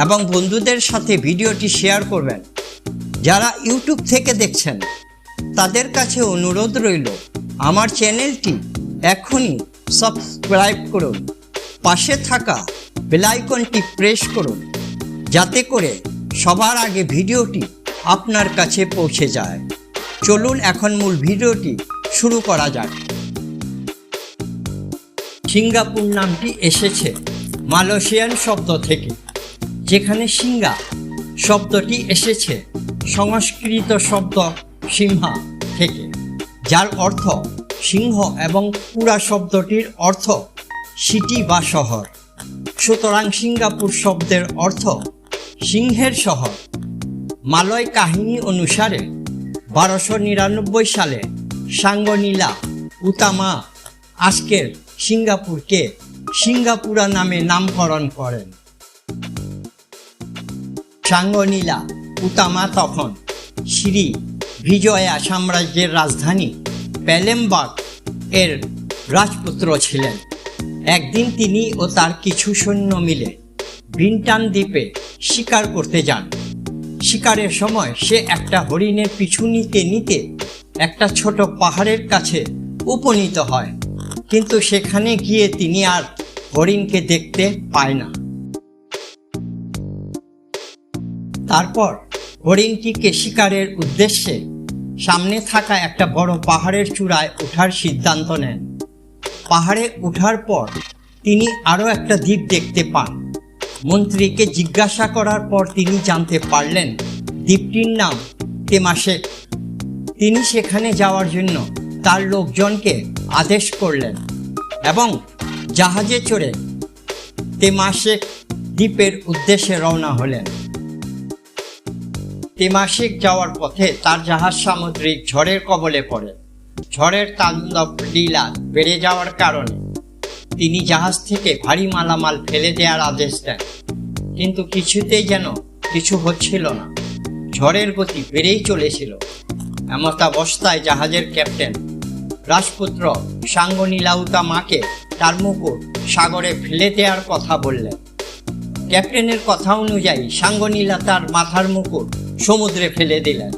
এবং বন্ধুদের সাথে ভিডিওটি শেয়ার করবেন। যারা ইউটিউব থেকে দেখছেন, তাদের কাছে অনুরোধ রইল, আমার চ্যানেলটি এখনই সাবস্ক্রাইব করুন, পাশে থাকা বেলাইকনটি প্রেস করুন, যাতে করে সবার আগে ভিডিওটি আপনার কাছে পৌঁছে যায়। চলুন এখন মূল ভিডিওটি শুরু করা যাক। সিঙ্গাপুর নামটি এসেছে মালয়েশিয়ান শব্দ থেকে। যেখানে সিঙ্গা শব্দটি এসেছে, সংস্কৃত শব্দ সিংহা থেকে, যার অর্থ সিংহ এবং পুরা শব্দটির অর্থ সিটি বা শহর। সুতরাং সিঙ্গাপুর শব্দের অর্থ সিংহের শহর। মালয় কাহিনী অনুসারে বারোশো নিরানব্বই সালে সাঙ্গনীলা উতামা আজকের সিঙ্গাপুরকে সিঙ্গাপুরা নামে নামকরণ করেন। সাঙ্গনীলা উতামা তখন। শ্রী বিজয়া সাম্রাজ্যের রাজধানী প্যালেমবার্গ এর রাজপুত্র ছিলেন। একদিন তিনি ও তার কিছু সৈন্য মিলে বিনটান দ্বীপে শিকার করতে যান। শিকারের সময় সে একটা হরিণের পিছু নিতে নিতে একটা ছোট পাহাড়ের কাছে উপনীত হয়। কিন্তু সেখানে গিয়ে তিনি আর হরিণকে দেখতে পায় না। তারপর হরিণটিকে শিকারের উদ্দেশ্যে সামনে থাকা একটা বড় পাহাড়ের চূড়ায় ওঠার সিদ্ধান্ত নেন। পাহাড়ে ওঠার পর তিনি আরও একটা দ্বীপ দেখতে পান। মন্ত্রীকে জিজ্ঞাসা করার পর তিনি জানতে পারলেন দ্বীপটির নাম তেমাশেক। তিনি সেখানে যাওয়ার জন্য তার লোকজনকে আদেশ করলেন এবং জাহাজে চড়ে তেমাশেক দ্বীপের উদ্দেশ্যে রওনা হলেন। তেমাসিক যাওয়ার পথে তার জাহাজ সামুদ্রিক ঝড়ের কবলে পড়ে। ঝড়ের তাণ্ডব লীলা বেড়ে যাওয়ার কারণে তিনি জাহাজ থেকে ভারী মালামাল ফেলে দেওয়ার আদেশ দেন। কিন্তু কিছুতেই যেন কিছু হচ্ছিল না। ঝড়ের গতি বেড়েই চলেছিল। এমতাবস্থায় জাহাজের ক্যাপ্টেন, রাজপুত্র সাঙ্গনীলাউতা মাকে তার মুকুট সাগরে ফেলে দেওয়ার কথা বললেন। ক্যাপ্টেনের কথা অনুযায়ী সাঙ্গনীলা তার মাথার মুকুট সমুদ্রে ফেলে দিলেন।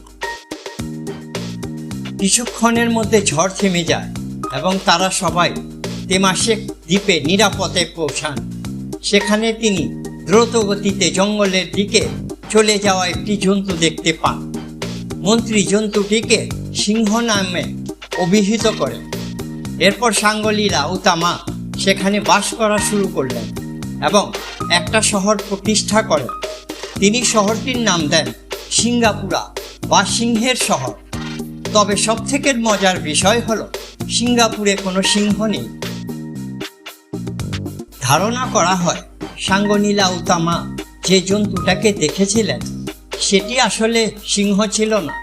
কিছুক্ষণের মধ্যে ঝড় থেমে যায় এবং তারা সবাই তেমাসেক দ্বীপে নিরাপদে পৌঁছান। সেখানে তিনি দ্রুত গতিতে জঙ্গলের দিকে চলে যাওয়া একটি জন্তু দেখতে পান। মন্ত্রী জন্তুটিকে সিংহ নামে অভিহিত করেন। এরপর সাঙ্গলীলা উতামা সেখানে বাস করা শুরু করলেন এবং একটা শহর প্রতিষ্ঠা করেন। তিনি শহরটির নাম দেন সিঙ্গাপুরা বা সিংহের শহর। তবে সবথেকে মজার বিষয় হল, সিঙ্গাপুরে কোনো সিংহ নেই। ধারণা করা হয়, সাঙ্গনীলা উতামা যে জন্তুটাকে দেখেছিলেন, সেটি আসলে সিংহ ছিল না,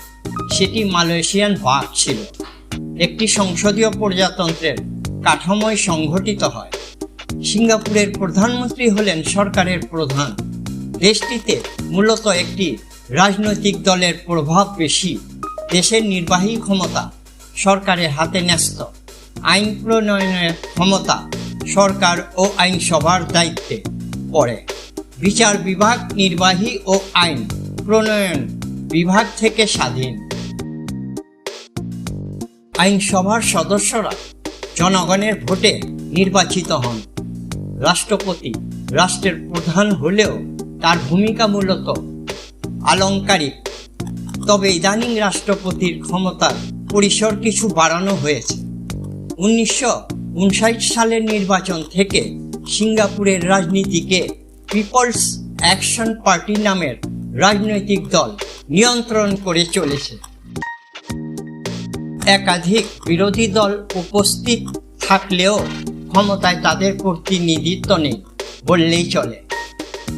সেটি মালয়েশিয়ান বাঘ ছিল। একটি সংসদীয় প্রজাতন্ত্রের কাঠামোয় সংঘটিত হয়। সিঙ্গাপুরের প্রধানমন্ত্রী হলেন সরকারের প্রধান। দেশটিতে মূলত একটি রাজনৈতিক দলের প্রভাব বেশি, দেশের নির্বাহী ক্ষমতা সরকারের হাতে ন্যস্ত, আইন প্রণয়নের ক্ষমতা সরকার ও আইনসভার দায়িত্বে পড়ে। বিচার বিভাগ, নির্বাহী ও আইন প্রণয়ন বিভাগ থেকে স্বাধীন। আইনসভার সদস্যরা জনগণের ভোটে নির্বাচিত হন। রাষ্ট্রপতি, রাষ্ট্রের প্রধান হলেও তার ভূমিকা মূলত আলংকারিক। তবে ইদানিং রাষ্ট্রপতির ক্ষমতার পরিসর কিছু বাড়ানো হয়েছে। উনিশশো উনষাট সালের নির্বাচন থেকে সিঙ্গাপুরের রাজনীতিকে পিপলস অ্যাকশন পার্টি নামের রাজনৈতিক দল নিয়ন্ত্রণ করে চলেছে। একাধিক বিরোধী দল উপস্থিত থাকলেও ক্ষমতায় তাদের প্রতিনিধিত্ব নেই বললেই চলে।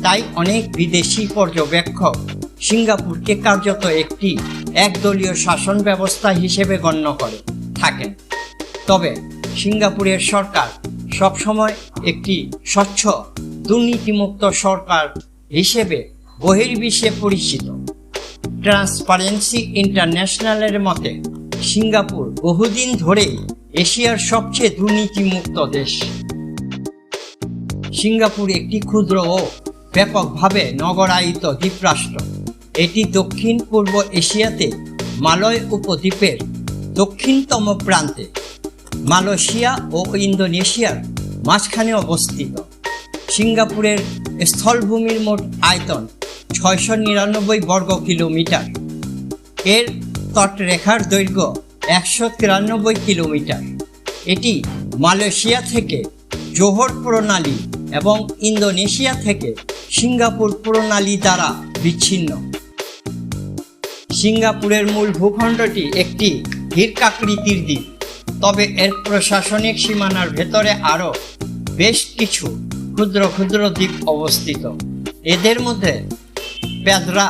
তাই অনেক বিদেশি পর্যবেক্ষক সিঙ্গাপুরকে কার্যত একটি একদলীয় শাসন ব্যবস্থা হিসেবে গণ্য করে থাকেন তবে সিঙ্গাপুরের সরকার সবসময় একটি স্বচ্ছ, দুর্নীতিমুক্ত সরকার হিসেবে বহির্বিশ্বে পরিচিত। ট্রান্সপারেন্সি ইন্টারন্যাশনালের মতে, সিঙ্গাপুর বহুদিন ধরেই এশিয়ার সবচেয়ে দুর্নীতিমুক্ত দেশ। সিঙ্গাপুর একটি ক্ষুদ্র ও ব্যাপকভাবে নগরায়িত দ্বীপরাষ্ট্র। এটি দক্ষিণ পূর্ব এশিয়াতে মালয় উপদ্বীপের দক্ষিণতম প্রান্তে। মালয়েশিয়া ও ইন্দোনেশিয়ার মাঝখানে অবস্থিত। সিঙ্গাপুরের স্থলভূমির মোট আয়তন ছয়শো নিরানব্বই বর্গ কিলোমিটার। এর তটরেখার দৈর্ঘ্য একশো তিরানব্বই কিলোমিটার। এটি মালয়েশিয়া থেকে জোহর প্রণালী এবং ইন্দোনেশিয়া থেকে সিঙ্গাপুর প্রণালী দ্বারা বিচ্ছিন্ন। সিঙ্গাপুরের মূল ভূখণ্ডটি একটি হিরকাকৃতির দ্বীপ। তবে এর প্রশাসনিক সীমানার ভেতরে আরও বেশ কিছু ক্ষুদ্র ক্ষুদ্র দ্বীপ অবস্থিত। এদের মধ্যে প্যাদরা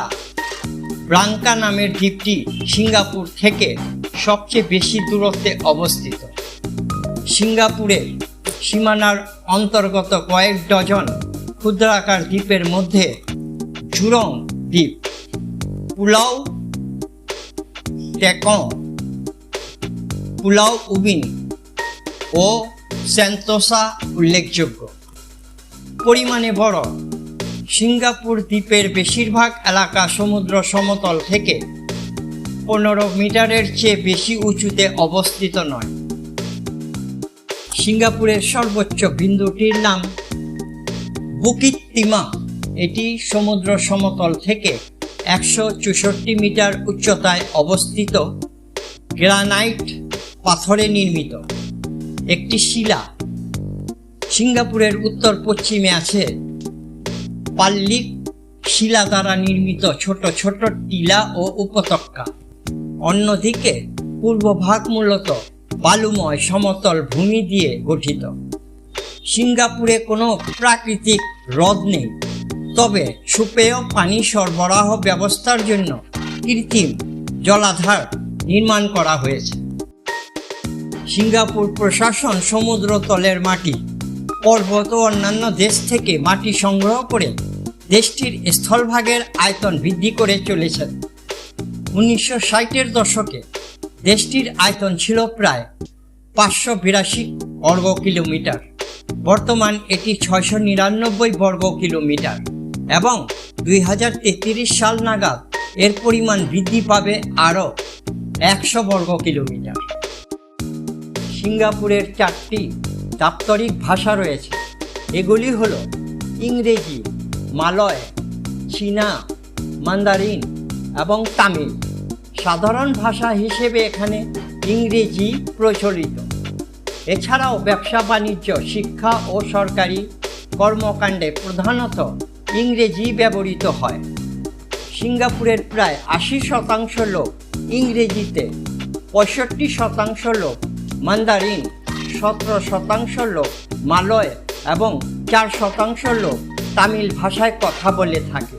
ব্রাঙ্কা নামের দ্বীপটি সিঙ্গাপুর থেকে সবচেয়ে বেশি দূরত্বে অবস্থিত। সিঙ্গাপুরের সীমানার অন্তর্গত কয়েক ডজন ক্ষুদ্রাকার দ্বীপের মধ্যে জুরং দ্বীপ, পুলাও টেকং পুলাও উবিন ও সেন্তোসা উল্লেখযোগ্য। পরিমাণে বড়। সিঙ্গাপুর দ্বীপের বেশিরভাগ এলাকা সমুদ্র সমতল থেকে পনেরো মিটারের চেয়ে বেশি উঁচুতে অবস্থিত নয়। সিঙ্গাপুরের সর্বোচ্চ বিন্দুটির নাম বুকিত তিমা এটি সমুদ্র সমতল থেকে একশো চৌষট্টি মিটার উচ্চতায় অবস্থিত গ্রানাইট পাথরে নির্মিত। একটি শিলা সিঙ্গাপুরের উত্তর পশ্চিমে আছে। পাল্লিক শিলা দ্বারা নির্মিত ছোট ছোট টিলা ও উপত্যকা। অন্যদিকে পূর্বভাগ মূলত বালুময় সমতল ভূমি দিয়ে গঠিত। সিঙ্গাপুরে কোনো প্রাকৃতিক হ্রদ নেই। তবে সুপেয় পানি সরবরাহ ব্যবস্থার জন্য কৃত্রিম জলাধার নির্মাণ করা হয়েছে। সিঙ্গাপুর প্রশাসন সমুদ্রতলের মাটি, পর্বত ও অন্যান্য দেশ থেকে মাটি সংগ্রহ করে দেশটির স্থলভাগের আয়তন বৃদ্ধি করে চলেছেন উনিশশো ষাটের দশকে দেশটির আয়তন ছিল প্রায় পাঁচশো বিরাশি বর্গ কিলোমিটার। বর্তমান এটি ছয়শো নিরানব্বই বর্গ কিলোমিটার। এবং দুই হাজার তেত্রিশ সাল নাগাদ এর পরিমাণ বৃদ্ধি পাবে আরও একশো বর্গ কিলোমিটার। সিঙ্গাপুরের চারটি দাপ্তরিক ভাষা রয়েছে। এগুলি হল ইংরেজি, মালয়, চীনা, মান্দারিন এবং তামিল। সাধারণ ভাষা হিসেবে এখানে ইংরেজি প্রচলিত। এছাড়াও ব্যবসা, বাণিজ্য, শিক্ষা ও সরকারি কর্মকাণ্ডে প্রধানত ইংরেজি ব্যবহৃত হয়। সিঙ্গাপুরের প্রায় আশি শতাংশ লোক ইংরেজিতে, পঁয়ষট্টি শতাংশ লোক মান্দারিন, সতেরো শতাংশ লোক মালয় এবং চার শতাংশ লোক তামিল ভাষায় কথা বলে থাকে।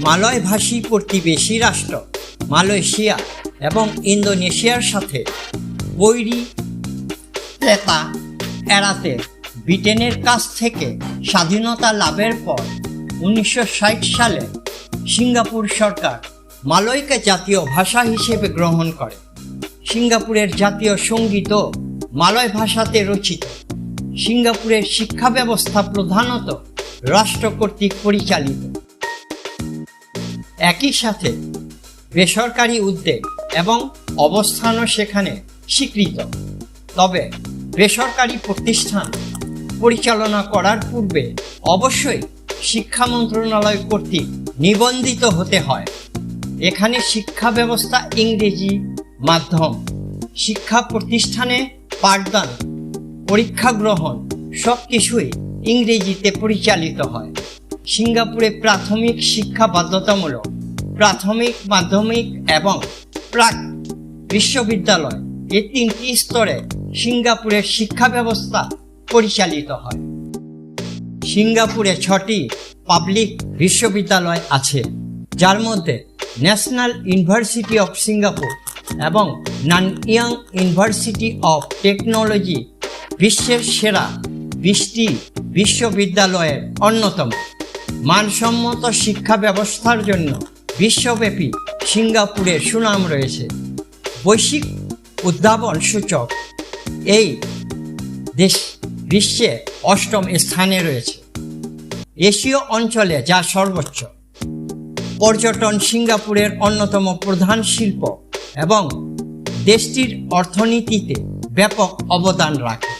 মালয় ভাষী প্রতিবেশী রাষ্ট্র মালয়েশিয়া এবং ইন্দোনেশিয়ার সাথে বৈরী ক্রেতা, এড়াতে ব্রিটেনের কাছ থেকে স্বাধীনতা লাভের পর উনিশশো ষাট সালে সিঙ্গাপুর সরকার মালয়কে জাতীয় ভাষা হিসেবে গ্রহণ করে। সিঙ্গাপুরের জাতীয় সঙ্গীতও মালয় ভাষাতে রচিত। সিঙ্গাপুরের শিক্ষা ব্যবস্থা প্রধানত রাষ্ট্র কর্তৃক পরিচালিত। একই সাথে বেসরকারি উদ্যোগ এবং অবস্থানও সেখানে স্বীকৃত। তবে বেসরকারি প্রতিষ্ঠান পরিচালনা করার পূর্বে অবশ্যই শিক্ষা মন্ত্রণালয় কর্তৃক নিবন্ধিত হতে হয়। এখানে শিক্ষা ব্যবস্থা ইংরেজি মাধ্যম, শিক্ষা প্রতিষ্ঠানে পাঠদান, পরীক্ষা গ্রহণ সব কিছুই ইংরেজিতে পরিচালিত হয়। সিঙ্গাপুরে প্রাথমিক শিক্ষা বাধ্যতামূলক, প্রাথমিক, মাধ্যমিক এবং প্রাক বিশ্ববিদ্যালয় এই তিনটি স্তরে সিঙ্গাপুরের শিক্ষা ব্যবস্থা পরিচালিত হয়। সিঙ্গাপুরে ছটি পাবলিক বিশ্ববিদ্যালয় আছে, যার মধ্যে ন্যাশনাল ইউনিভার্সিটি অফ সিঙ্গাপুর এবং নানইয়াং ইউনিভার্সিটি অফ টেকনোলজি বিশ্বের সেরা বিশটি বিশ্ববিদ্যালয়ের অন্যতম। মানসম্মত শিক্ষা ব্যবস্থার জন্য বিশ্বব্যাপী সিঙ্গাপুরের সুনাম রয়েছে। বৈশ্বিক উদ্ভাবন সূচক এই দেশ বিশ্বে অষ্টম স্থানে রয়েছে। এশীয় অঞ্চলে যা সর্বোচ্চ, পর্যটন সিঙ্গাপুরের অন্যতম প্রধান শিল্প এবং দেশটির অর্থনীতিতে ব্যাপক অবদান রাখে।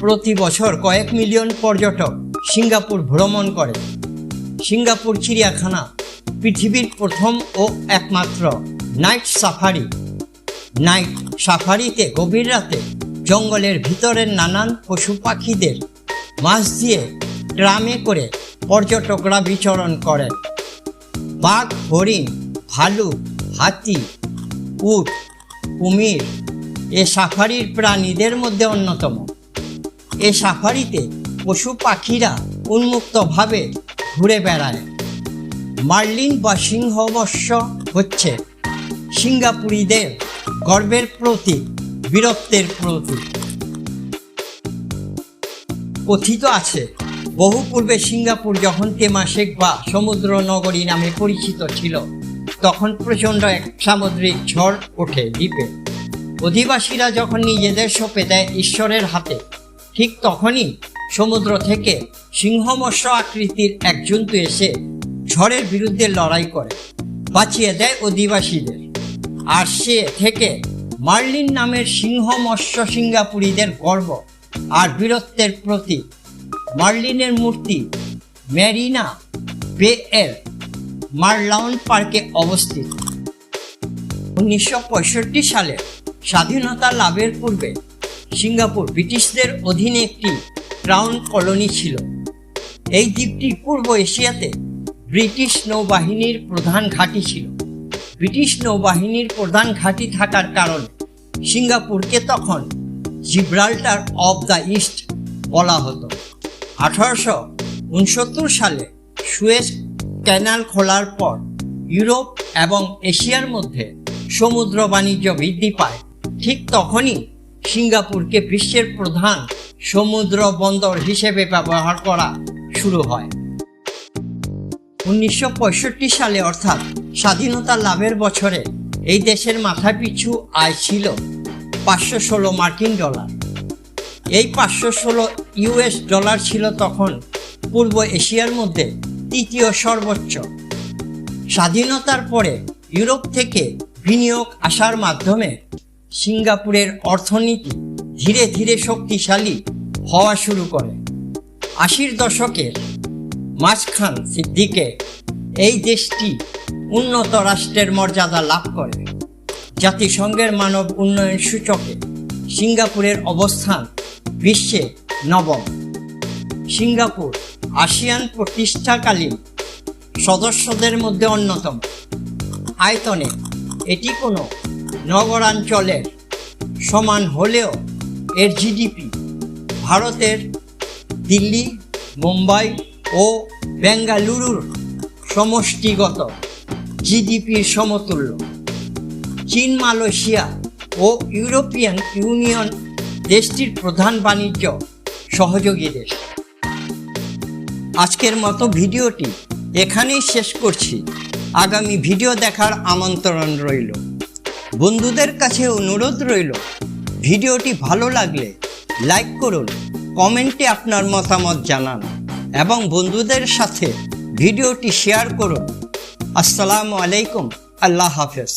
প্রতি বছর কয়েক মিলিয়ন পর্যটক সিঙ্গাপুর ভ্রমণ করে। সিঙ্গাপুর চিড়িয়াখানা পৃথিবীর প্রথম ও একমাত্র নাইট সাফারি। নাইট সাফারিতে গভীর রাতে জঙ্গলের ভিতরের নানান পশু পাখিদের মাছ দিয়ে ট্রামে করে পর্যটকরা বিচরণ করেন। বাঘ, হরিণ ভালুক হাতি, উট, কুমির এ সাফারির প্রাণীদের মধ্যে অন্যতম। এ সাফারিতে পশু পাখিরা উন্মুক্তভাবে ঘুরে বেড়ায়। মার্লিন বা সিংহমস্য হচ্ছে সিঙ্গাপুরিদের গর্বের প্রতীক। বীরত্বের প্রতীক কথিত আছে, বহু পূর্বে সিঙ্গাপুর যখন তেমাসেক বা সমুদ্র নগরী নামে পরিচিত ছিল, তখন প্রচণ্ড এক সামুদ্রিক ঝড় ওঠে দ্বীপে। অধিবাসীরা যখন নিজেদের সঁপে দেয় ঈশ্বরের হাতে, ঠিক তখনই সমুদ্র থেকে সিংহমস্য আকৃতির এক জন্তু এসে ঝড়ের বিরুদ্ধে লড়াই করে, বাঁচিয়ে দেয় অধিবাসীদের। আর সে থেকে মার্লিন নামের সিংহ মৎস্য সিঙ্গাপুরীদের গর্ব আর বীরত্বের প্রতীক। মার্লিনের মূর্তি ম্যারিনা বে এর মার্লাউন পার্কে অবস্থিত। উনিশশো পঁয়ষট্টি সালে স্বাধীনতা লাভের পূর্বে সিঙ্গাপুর ব্রিটিশদের অধীনে একটি ক্রাউন কলোনি ছিল। এই দ্বীপটি পূর্ব এশিয়াতে ব্রিটিশ নৌবাহিনীর প্রধান ঘাঁটি ছিল। ব্রিটিশ নৌবাহিনীর প্রধান ঘাঁটি থাকার কারণে সিঙ্গাপুরকে তখন জিব্রাল্টার অব দ্য ইস্ট বলা হতো। আঠারোশো উনসত্তর সালে সুয়েজ ক্যানাল খোলার পর ইউরোপ এবং এশিয়ার মধ্যে সমুদ্র বাণিজ্য বৃদ্ধি পায়। ঠিক তখনই সিঙ্গাপুরকে বিশ্বের প্রধান সমুদ্র বন্দর হিসেবে ব্যবহার করা শুরু হয়। উনিশশো পঁয়ষট্টি সালে, অর্থাৎ স্বাধীনতা লাভের বছরে, এই দেশের মাথাপিছু আয় ছিল পাঁচশো ষোলো মার্কিন ডলার। এই পাঁচশো ষোলো ইউএস ডলার ছিল তখন পূর্ব এশিয়ার মধ্যে তৃতীয় সর্বোচ্চ। স্বাধীনতার পরে ইউরোপ থেকে বিনিয়োগ আসার মাধ্যমে সিঙ্গাপুরের অর্থনীতি ধীরে ধীরে শক্তিশালী হওয়া শুরু করে। আশির দশকের মাঝখান দিকে এই দেশটি উন্নত রাষ্ট্রের মর্যাদা লাভ করে। জাতিসংঘের মানব উন্নয়ন সূচকে সিঙ্গাপুরের অবস্থান বিশ্বে নবম। সিঙ্গাপুর আসিয়ান প্রতিষ্ঠাকালীন সদস্যদের মধ্যে অন্যতম। আয়তনে এটি কোনো নগরাঞ্চলের সমান হলেও এর জিডিপি ভারতের দিল্লি, মুম্বাই ও বেঙ্গালুরুর সমষ্টিগত জিডিপির সমতুল্য। চীন, মালয়েশিয়া ও ইউরোপিয়ান ইউনিয়ন দেশটির প্রধান বাণিজ্য সহযোগী দেশ। আজকের মতো ভিডিওটি এখানেই শেষ করছি। আগামী ভিডিও দেখার আমন্ত্রণ রইল। বন্ধুদের কাছে অনুরোধ রইল, ভিডিওটি ভালো লাগলে লাইক করুন, কমেন্টে আপনার মতামত জানান। এবং বন্ধুদের সাথে ভিডিওটি শেয়ার করুন। আসসালামু আলাইকুম। আল্লাহ হাফেজ।